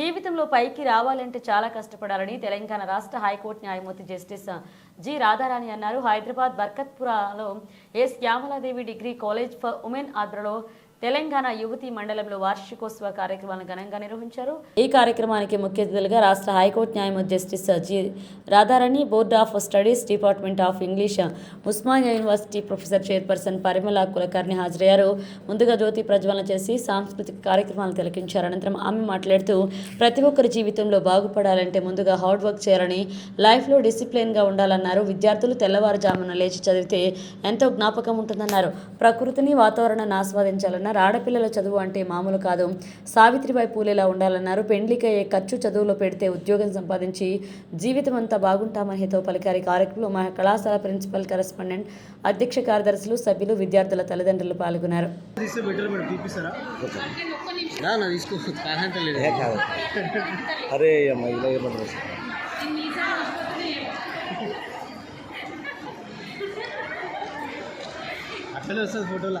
జీవితంలో పైకి రావాలంటే చాలా కష్టపడాలని తెలంగాణ రాష్ట్ర హైకోర్టు న్యాయమూర్తి జస్టిస్ జి రాధారాణి అన్నారు. Hyderabad బర్కత్పురాలో S Shyamaladevi degree college for women ఆధ్వర్యంలో తెలంగాణ యువతి మండలంలో వార్షికోత్సవ కార్యక్రమాలను ఘనంగా నిర్వహించారు. ఈ కార్యక్రమానికి ముఖ్య అతిథులుగా రాష్ట్ర హైకోర్టు న్యాయమూర్తి justice G. Radharani board of studies department of English Osmania university professor chairperson Parimala Kulkarni హాజరయ్యారు. ముందుగా జ్యోతి ప్రజ్వలన చేసి సాంస్కృతిక కార్యక్రమాలు తిలకించారు. అనంతరం ఆమె మాట్లాడుతూ ప్రతి ఒక్కరి జీవితంలో బాగుపడాలంటే ముందుగా హార్డ్ వర్క్ చేయాలని లైఫ్లో డిసిప్లిన్గా ఉండాలన్నారు. విద్యార్థులు తెల్లవారుజామున లేచి చదివితే ఎంతో జ్ఞాపకం ఉంటుందన్నారు. ప్రకృతిని వాతావరణాన్ని ఆస్వాదించాలన్నారు ఆడపిల్లల చదువు అంటే మామూలు కాదు. సావిత్రిబాయి పూలేలా ఉండాలన్నారు. పెండ్లికయ్యే ఖర్చు చదువులో పెడితే ఉద్యోగం సంపాదించి జీవితం అంతా బాగుంటామని హితో పలికారు కార్యక్రమంలో మా కళాశాల ప్రిన్సిపల్ కరెస్పాండెంట్ అధ్యక్ష కార్యదర్శులు సభ్యులు విద్యార్థుల తల్లిదండ్రులు పాల్గొన్నారు. అరే అట్లనే వస్తుంది ఫోటోలో.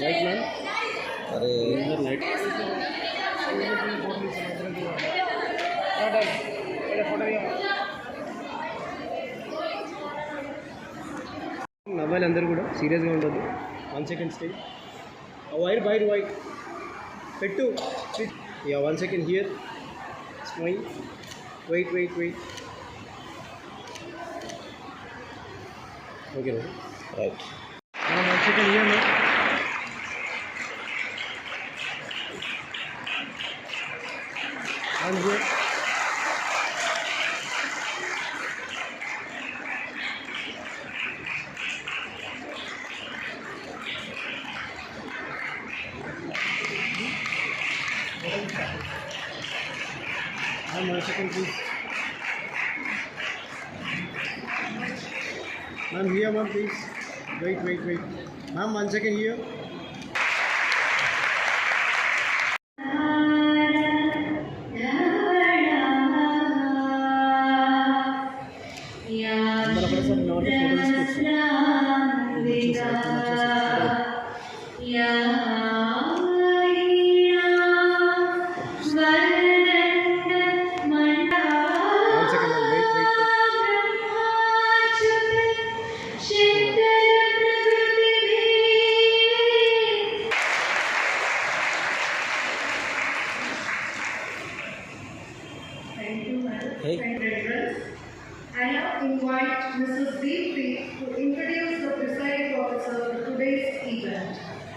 లైట్ మ్యామ్ అరే లైట్ నవ్వాలి అందరూ కూడా సీరియస్గా ఉండదు one second stay wire wire wire పెట్టు yeah one second here Wait. Wait, wait, wait. Okay, right. Now. motorcycle please. Ma'am here ma'am please. Wait, wait, wait. Ma'am one second here. Yeah.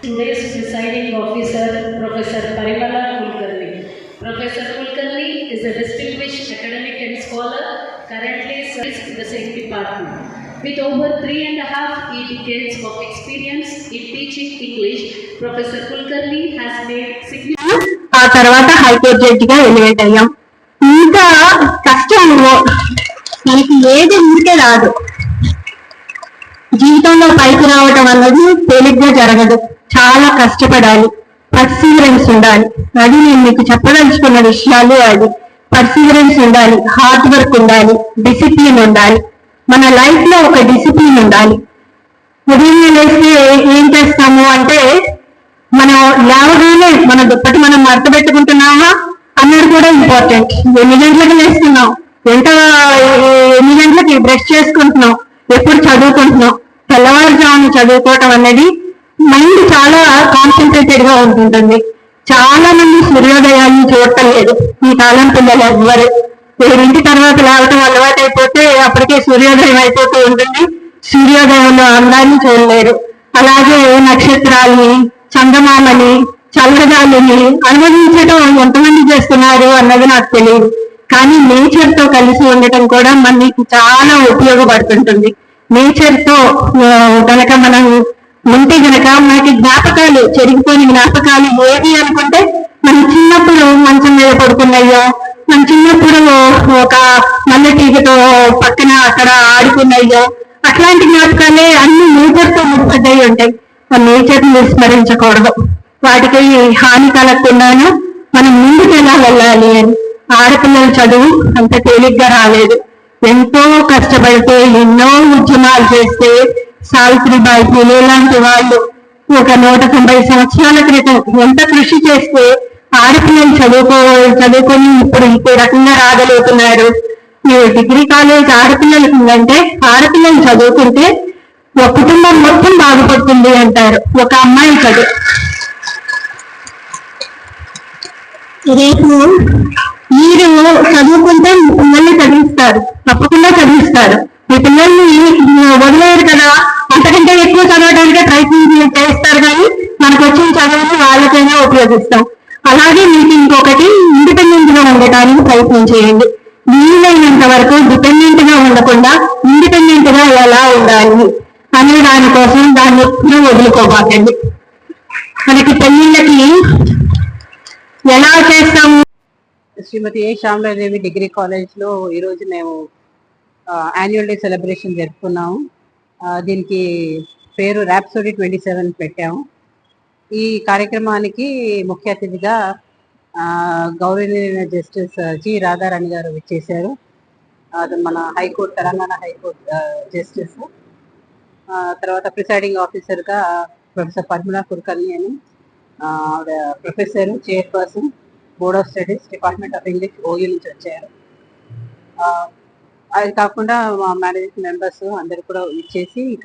Today's presiding officer, Professor Parimala Kulkarni. Professor Kulkarni is a distinguished academic and scholar, currently serves in the same department. With over three and a half decades of experience in teaching English, Professor Kulkarni has made significant ఆ తర్వాత high court జడ్జిగా elevate అయ్యాం ఇంకా కష్టం మనకి ఏది ఊరికే రాదు జీవితంలో పైకి రావటం అన్నది తేలిగ్గా జరగదు. చాలా కష్టపడాలి. పర్సీవరెన్స్ ఉండాలి. అది నేను మీకు చెప్పదలుచుకున్న విషయాలు అది. పర్సీవరెన్స్ ఉండాలి. హార్డ్ వర్క్ ఉండాలి. డిసిప్లిన్ ఉండాలి. మన లైఫ్లో ఒక డిసిప్లిన్ ఉండాలి. ఉదయం లేస్తే ఏం చేస్తాము అంటే మనం లేవగానే మన దుప్పటి మనం మడత పెట్టుకుంటున్నామా అన్నది కూడా ఇంపార్టెంట్ ఎన్ని గంటలకు లేస్తున్నాం? ఎంత ఎన్ని గంటలకి బ్రష్ చేసుకుంటున్నాం? ఎప్పుడు చదువుకుంటున్నాం? తెల్లవారుజామున చదువుకోవటం అనేది మైండ్ చాలా కాన్సన్ట్రేటెడ్గా ఉంటుంటుంది చాలా మంది సూర్యోదయాన్ని చూడటం లేదు. ఈ కాలం పిల్లలు ఎవ్వరు. ఏడింటి తర్వాత లేవటం అలవాటు అయిపోతే అప్పటికే సూర్యోదయం అయిపోతూ ఉంటుంది. సూర్యోదయంలో అందాన్ని చూడలేరు. అలాగే నక్షత్రాల్ని చందమామని చల్లగాలిని అనుభవించడం ఎంతమంది చేస్తున్నారు అన్నది నాకు తెలియదు. కానీ నేచర్తో కలిసి ఉండటం కూడా మనకి చాలా ఉపయోగపడుతుంటుంది. నేచర్తో గనక మనం ఉంటే గనక మనకి జ్ఞాపకాలు చెరిగిపోయిన జ్ఞాపకాలు ఏవి అనుకుంటే మన చిన్నప్పుడు మంచం మీద పడుకున్నాయో మన చిన్నప్పుడు ఒక మల్లె తీగతో పక్కన అక్కడ ఆడుకున్నాయో అట్లాంటి జ్ఞాపకాలే అన్ని నేచర్తో ముడిపడ్డాయి ఉంటాయి. మన నేచర్ని విస్మరించకూడదు. వాటికి హాని కలగకుండాను మనం ముందుకు ఎలా వెళ్ళాలి అని. ఆడపిల్లల చదువు అంత తేలిగ్గా రాలేదు. ఎంతో కష్టపడితే ఎన్నో ఉద్యమాలు చేస్తే సావిత్రిబాయి పూలే లాంటి వాళ్ళు ఒక నూట తొంభై సంవత్సరాల క్రితం ఎంత కృషి చేస్తే ఆడపిల్లలు చదువుకో చదువుకొని ఇప్పుడు ఇంకో రకంగా రాగలుగుతున్నారు. ఈ డిగ్రీ కాలేజ్ ఆడపిల్లలకి ఉందంటే ఆడపిల్లలు చదువుకుంటే ఒక కుటుంబం మొత్తం బాగుపడుతుంది అంటారు. ఒక అమ్మాయి చదువు. రేపు మీరు చదువుకుంటే మీ పిల్లల్ని చదివిస్తారు. తప్పకుండా చదివిస్తారు. మీ పిల్లల్ని వదిలేరు కదా. అంతకంటే ఎక్కువ చదవడానికి ప్రయత్నం చేస్తారు కానీ మనకు వచ్చిన చదువుని వాళ్ళకైనా ఉపయోగిస్తాం. అలాగే మీకు ఇంకొకటి ఇండిపెండెంట్గా ఉండటానికి ప్రయత్నం చేయండి. వీలైనంత వరకు డిపెండెంట్గా ఉండకుండా ఇండిపెండెంట్గా ఎలా ఉండాలి అనే దానికోసం దాన్ని ఎప్పుడూ వదులుకోబాకండి మనకి పెళ్ళిళ్ళకి ఎలా చేస్తాము శ్రీమతి ఏ శ్యామలాదేవి డిగ్రీ కాలేజ్లో ఈరోజు మేము యాన్యువల్ డే సెలబ్రేషన్ జరుపుకున్నాము. దీనికి పేరు ర్యాప్సోడీ ట్వంటీ సెవెన్ పెట్టాము. ఈ కార్యక్రమానికి ముఖ్య అతిథిగా గౌరవనీయ జస్టిస్ జి రాధారాణి గారు విచ్చేశారు. అది మన high court Telangana high court justice. తర్వాత ప్రిసైడింగ్ ఆఫీసర్గా ప్రొఫెసర్ పద్మనా కుర్కర్ణి అని ఆవిడ professor chairperson. Board of studies department of English OU నుంచి వచ్చారు అది కాకుండా మా మేనేజ్మెంట్ మెంబర్స్ అందరు కూడా ఇచ్చేసి ఈ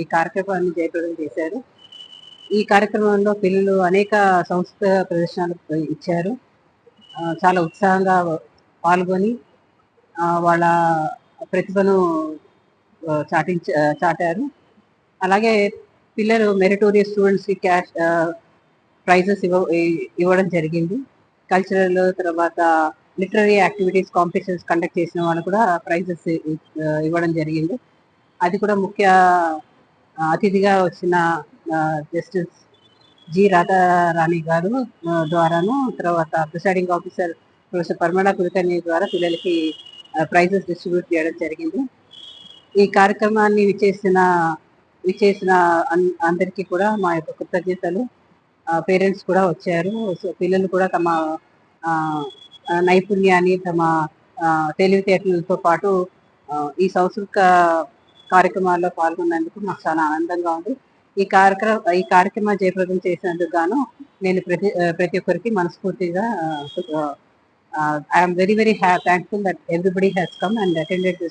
ఈ కార్యక్రమాన్ని జయప్రదం చేశారు. ఈ కార్యక్రమంలో పిల్లలు అనేక సంస్కృత ప్రదర్శనలు ఇచ్చారు. చాలా ఉత్సాహంగా పాల్గొని వాళ్ళ ప్రతిభను చాటించ చాటారు. అలాగే పిల్లలు మెరిటోరియస్ స్టూడెంట్స్కి క్యాష్ ప్రైజెస్ ఇవ్వ ఇవ్వడం జరిగింది. కల్చరల్ తర్వాత లిటరీ యాక్టివిటీస్ కాంపిటీషన్స్ కండక్ట్ చేసిన వాళ్ళు కూడా ప్రైజెస్ ఇవ్వడం జరిగింది. అది కూడా ముఖ్య అతిథిగా వచ్చిన జస్టిస్ జి రాధారాణి గారు ద్వారాను తర్వాత ప్రిసైడింగ్ ఆఫీసర్ ప్రొఫెసర్ పర్మడా కులకర్ణి ద్వారా పిల్లలకి ప్రైజెస్ డిస్ట్రిబ్యూట్ చేయడం జరిగింది. ఈ కార్యక్రమాన్ని విచేసిన విచేసిన అన్- అందరికీ కూడా మా యొక్క కృతజ్ఞతలు. పేరెంట్స్ కూడా వచ్చారు. సో పిల్లలు కూడా తమ నైపుణ్యాన్ని తమ తెలివితేటలతో పాటు ఈ సాంస్కృతిక కార్యక్రమాల్లో పాల్గొన్నందుకు మాకు చాలా ఆనందంగా ఉంది. ఈ కార్యక్రమం ఈ కార్యక్రమం జయప్రదం చేసినందుకు గాను నేను ప్రతి ప్రతి ఒక్కరికి మనస్ఫూర్తిగా ఐఎమ్ వెరీ వెరీ హ్యా thankful that everybody has come and attended